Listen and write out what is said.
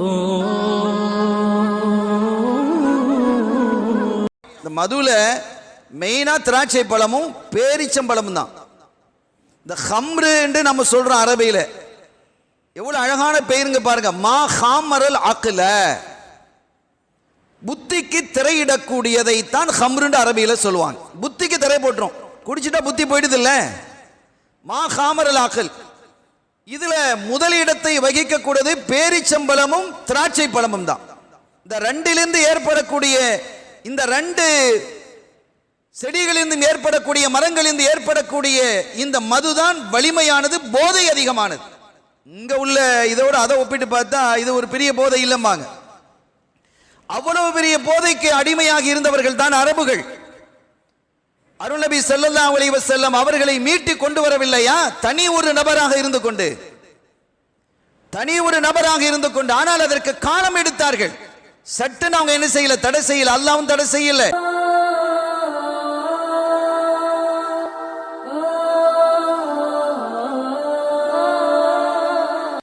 இந்த மதுவில் மெயினாக திராட்சை பழமும் பேரிச்சம்பழமும் தான். இந்த ஹம்ருன்னு நம்ம சொல்கிறோம் அரபியில். எவ்வளோ அழகான பெயருங்க பாருங்க. மா ஹாமரல் அக்கில் புத்திக்கு திரையிடக்கூடியதைத்தான் ஹம்ருண்டு அரபியில் சொல்லுவாங்க. புத்திக்கு திரை போட்டுரும். குடிச்சிட்டா புத்தி போயிடுது இல்லை மா ஹாமரல் ஆக்கல் இதுல முதலிடத்தை வகிக்கக்கூடியது பேரிச்சம்பழமும் திராட்சை பழமும் தான். இந்த ரெண்டிலிருந்து ஏற்படக்கூடிய இந்த ரெண்டு செடிகளிலிருந்து ஏற்படக்கூடிய மரங்களிலிருந்து ஏற்படக்கூடிய இந்த மதுதான் வலிமையானது போதை அதிகமானது. இங்க உள்ள இதோட அதை ஒப்பிட்டு பார்த்தா இது ஒரு பெரிய போதை இல்லம்பாங்க. அவ்வளவு பெரிய போதைக்கு அடிமையாகி இருந்தவர்கள் தான் அரபுகள். அருள்நபி செல்லல்லா அலைஹி செல்லம் அவர்களை மீட்டு கொண்டு வரவில்லையா தனி ஒரு நபராக இருந்து கொண்டு. தனி ஒரு நபராக இருந்து கொண்டு. ஆனால் அதற்கு காலம் எடுத்தார்கள். சட்டுன்னு அவங்க என்ன செய்யல? தடை செய்யல. அல்லாவும் தடை செய்யல.